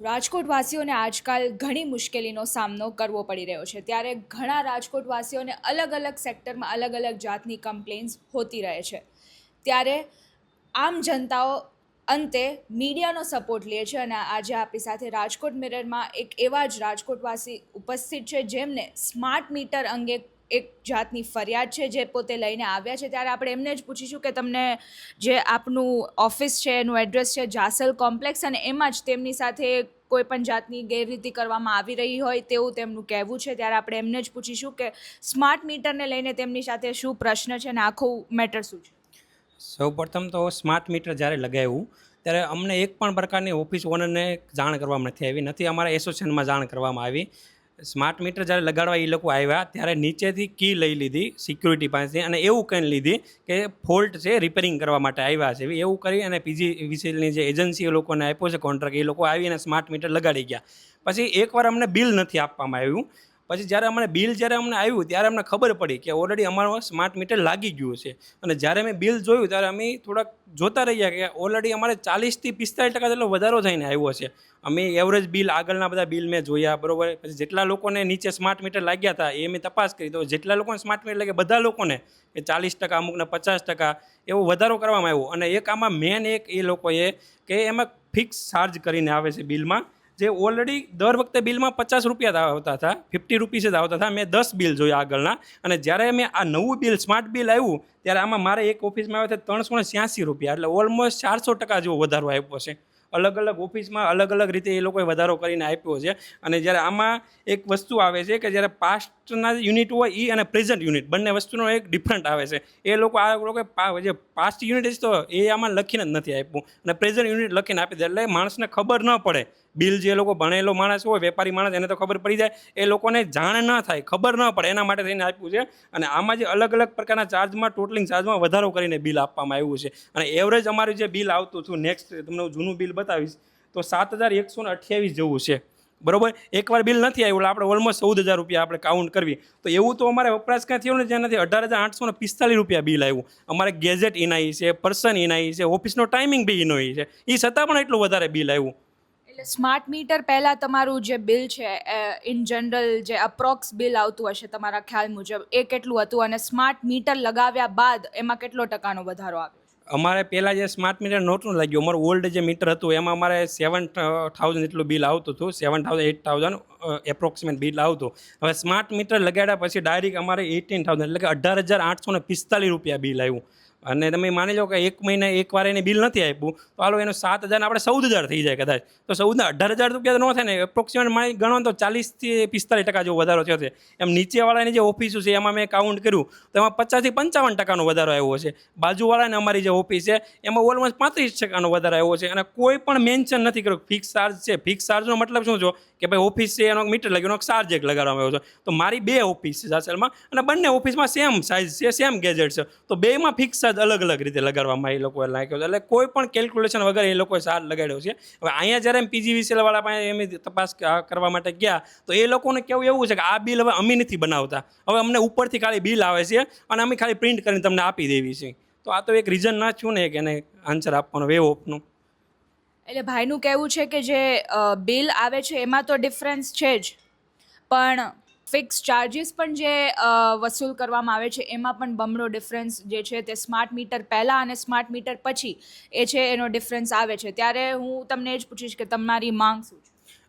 રાજકોટવાસીઓને આજકાલ ઘણી મુશ્કેલીનો સામનો કરવો પડી રહ્યો છે. ત્યારે ઘણા રાજકોટવાસીઓને અલગ અલગ સેક્ટરમાં અલગ અલગ જાતની કમ્પ્લેન્સ હોતી રહે છે. ત્યારે આમ જનતાઓ અંતે મીડિયાનો સપોર્ટ લે છે અને આજે આપણી સાથે રાજકોટ મિરરમાં એક એવા જ રાજકોટવાસી ઉપસ્થિત છે જેમને સ્માર્ટ મીટર અંગે એક જાતની ફરિયાદ છે જે પોતે લઈને આવ્યા છે. ત્યારે આપણે એમને જ પૂછીશું કે તમને જે આપનું ઓફિસ છે, એનું એડ્રેસ છે, જાસલ કોમ્પ્લેક્સ અને એમાં જ તેમની સાથે કોઈ પણ જાતની ગેરરીતિ કરવામાં આવી રહી હોય તેવું તેમનું કહેવું છે. ત્યારે આપણે એમને જ પૂછીશું કે સ્માર્ટ મીટરને લઈને તેમની સાથે શું પ્રશ્ન છે અને આખું મેટર શું છે? સૌપ્રથમ તો સ્માર્ટ મીટર જ્યારે લગાવ્યું, ત્યારે અમને એક પણ પ્રકારની ઓફિસ ઓનરને જાણ કરવામાં નથી આવી. નથી અમારા એસોસિએશનમાં જાણ કરવામાં આવી. સ્માર્ટ મીટર જ્યારે લગાડવા એ લોકો આવ્યા, ત્યારે નીચેથી કી લઈ લીધી સિક્યુરિટી પાસેથી અને એવું કંઈ લીધી કે ફોલ્ટ છે રિપેરિંગ કરવા માટે આવ્યા છે. એવું કરી અને પીજી વિસેલની જે એજન્સીઓ લોકોને આપ્યો છે કોન્ટ્રાક્ટ એ લોકો આવીને સ્માર્ટ મીટર લગાડી ગયા. પછી એકવાર અમને બિલ નથી આપવામાં આવ્યું. પછી જ્યારે અમને બિલ જ્યારે અમને આવ્યું, ત્યારે અમને ખબર પડી કે ઓલરેડી અમારો સ્માર્ટ મીટર લાગી ગયું છે. અને જ્યારે મેં બિલ જોયું, ત્યારે અમે થોડાક જોતા રહ્યા કે ઓલરેડી અમારે ચાલીસથી પિસ્તાલીસ ટકા જેટલો વધારો થઈને આવ્યો છે. અમે એવરેજ બિલ, આગળના બધા બિલ મેં જોયા, બરાબર? પછી જેટલા લોકોને નીચે સ્માર્ટ મીટર લાગ્યા હતા, એ મેં તપાસ કરી. તો જેટલા લોકોને સ્માર્ટ મીટર લાગ્યા, બધા લોકોને એ ચાલીસ ટકા, અમુકને પચાસ ટકા એવો વધારો કરવામાં આવ્યો. અને એક આમાં મેન એક એ લોકોએ કે એમાં ફિક્સ ચાર્જ કરીને આવે છે બિલમાં. જે ઓલરેડી દર વખતે બિલમાં પચાસ રૂપિયા આવતા હતા ફિફ્ટી રૂપીસ જ આવતા હતા. મેં દસ બિલ જોયા આગળના. અને જ્યારે મેં આ નવું બિલ સ્માર્ટ બિલ આવ્યું, ત્યારે આમાં મારે એક ઓફિસમાં આવ્યા હતા ત્રણસો ને છ્યાસી રૂપિયા. એટલે ઓલમોસ્ટ ચારસો ટકા જેવો વધારો આપ્યો છે. અલગ અલગ ઓફિસમાં અલગ અલગ રીતે એ લોકોએ વધારો કરીને આપ્યો છે. અને જ્યારે આમાં એક વસ્તુ આવે છે કે જ્યારે પાસ્ટના યુનિટ હોય એ અને પ્રેઝન્ટ યુનિટ બંને વસ્તુનો એક ડિફરન્ટ આવે છે. એ લોકો, આ લોકો જે પાસ્ટ યુનિટ છે તો એ આમાં લખીને જ નથી આપ્યું. અને પ્રેઝન્ટ યુનિટ લખીને આપી દે. એટલે માણસને ખબર ન પડે. બિલ જે લોકો ભણેલો માણસ હોય, વેપારી માણસ, એને તો ખબર પડી જાય. એ લોકોને જાણ ન થાય. ખબર ન પડે. એના માટે થઈને આપ્યું છે. અને આમાં જે અલગ અલગ પ્રકારના ચાર્જમાં ટોટલિંગ ચાર્જમાં વધારો કરીને બિલ આપવામાં આવ્યું છે. અને એવરેજ અમારું જે બિલ આવતું હતું નેક્સ્ટ તમને હું જૂનું બિલ બતાવીશ, તો સાત હજાર એકસો ને અઠ્યાવીસ જેવું છે. બરોબર? એકવાર બિલ નથી આવ્યું આપણે ઓલમોસ્ટ ચૌદ હજાર રૂપિયા આપણે કાઉન્ટ કરવી. તો એવું તો અમારે વપરાશ ક્યાં થયો ને? જ્યાં નથી અઢાર હજાર આઠસો ને પિસ્તાલીસ રૂપિયા બિલ આવ્યું. અમારે ગેજેટ ઇનાઈ છે પર્સન ઇનાઈ છે ઓફિસનો ટાઈમિંગ બી ઇનોઈ છે. એ છતાં પણ એટલું વધારે બિલ આવ્યું. એટલે સ્માર્ટ મીટર પહેલાં તમારું જે બિલ છે ઇન જનરલ જે અપ્રોક્સ બિલ આવતું હશે તમારા ખ્યાલ મુજબ, એ કેટલું હતું? અને સ્માર્ટ મીટર લગાવ્યા બાદ એમાં કેટલો ટકાનો વધારો આવ્યો? અમારે પહેલાં જે સ્માર્ટ મીટર નહોતું લાગ્યું, અમારું ઓલ્ડ જે મીટર હતું, એમાં અમારે સેવન થાઉઝન્ડ એટલું બિલ આવતું હતું seven thousand eight thousand approximate bill આવતું. હવે સ્માર્ટ મીટર લગાડ્યા પછી ડાયરેક્ટ અમારે એટીન થાઉઝન્ડ એટલે કે અઢાર હજાર આઠસો ને પિસ્તાલીસ રૂપિયા બિલ આવ્યું. અને તમે માની લો કે એક મહિને એકવાર એને બિલ નથી આપ્યું, તો હાલો એનું સાત હજાર આપણે ચૌદ હજાર થઈ જાય કદાચ. તો ચૌદ અઢાર હજાર રૂપિયા તો ન થાય ને એપ્રોક્સિમેટ મારી ગણો તો ચાલીસથી પિસ્તાલીસ ટકા જેવો વધારો થયો છે. એમ નીચેવાળાની જે ઓફિસો છે, એમાં મેં કાઉન્ટ કર્યું, તો એમાં પચાસથી પંચાવન ટકાનો વધારો આવ્યો છે. બાજુવાળાને અમારી જે ઓફિસ છે, એમાં ઓલમોસ્ટ પાંત્રીસ ટકાનો વધારો આવ્યો છે. અને કોઈ પણ મેન્શન નથી કર્યું. ફિક્સ ચાર્જ છે. ફિક્સ ચાર્જનો મતલબ શું છો? કે ભાઈ ઓફિસ છે એનો મીટર લાગ્યો, એનો ચાર્જ એક લગાડવામાં આવ્યો છે. તો મારી બે ઓફિસ છે સાસલમાં અને બંને ઓફિસમાં સેમ સાઇઝ છે સેમ ગેજેટ છે. તો બેમાં ફિક્સ ચાર્જ અલગ અલગ રીતે લગાડવામાં એ લોકોએ નાખ્યો છે. એટલે કોઈ પણ કેલ્ક્યુલેશન વગર એ લોકોએ ચાર્જ લગાડ્યો છે. હવે અહીંયા જ્યારે એમ પીજી વિસેલવાળા પાસે એમ તપાસ કરવા માટે ગયા, તો એ લોકોને કેવું એવું છે કે આ બિલ હવે અમે નથી બનાવતા. હવે અમને ઉપરથી ખાલી બિલ આવે છે અને અમે ખાલી પ્રિન્ટ કરીને તમને આપી દેવી છે. તો આ તો એક રીઝન ના છું ને કે એને આન્સર આપવાનો વે ઓફનું એટલે ભાઈનું કહેવું છે કે જે બિલ આવે છે, એમાં તો ડિફરન્સ છે જ. પણ ફિક્સ ચાર્જિસ પણ જે વસૂલ કરવામાં આવે છે, એમાં પણ બમણો ડિફરન્સ જે છે તે સ્માર્ટ મીટર પહેલાં અને સ્માર્ટ મીટર પછી એ છે એનો ડિફરન્સ આવે છે. ત્યારે હું તમને એ જ પૂછીશ કે તમારી માંગ શું છે?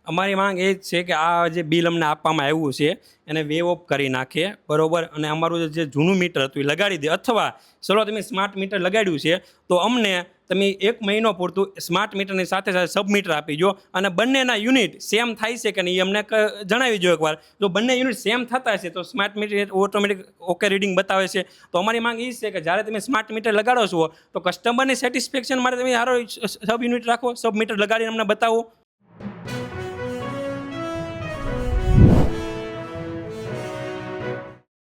અમારી માંગ એ જ છે કે આ જે બિલ અમને આપવામાં આવ્યું છે, એને વેવ ઓફ કરી નાખે બરોબર? અને અમારું જે જૂનું મીટર હતું એ લગાડી દે. અથવા ચલો તમે સ્માર્ટ મીટર લગાડ્યું છે, તો અમને તમે એક મહિનો પૂરતું સ્માર્ટ મીટરની સાથે સાથે સબ મીટર આપી જો અને બંનેના યુનિટ સેમ થાય છે કે નહીં અમને જણાવી દો એકવાર. જો બંને યુનિટ સેમ થતા હશે, તો smart meter automatic okay reading બતાવે છે. તો અમારી માંગ એ છે કે જ્યારે તમે સ્માર્ટ મીટર લગાડો છો, તો કસ્ટમરની સેટિસ્ફેક્શન માટે તમે સારો સબ યુનિટ રાખો. સબ મીટર લગાડીને અમને બતાવો.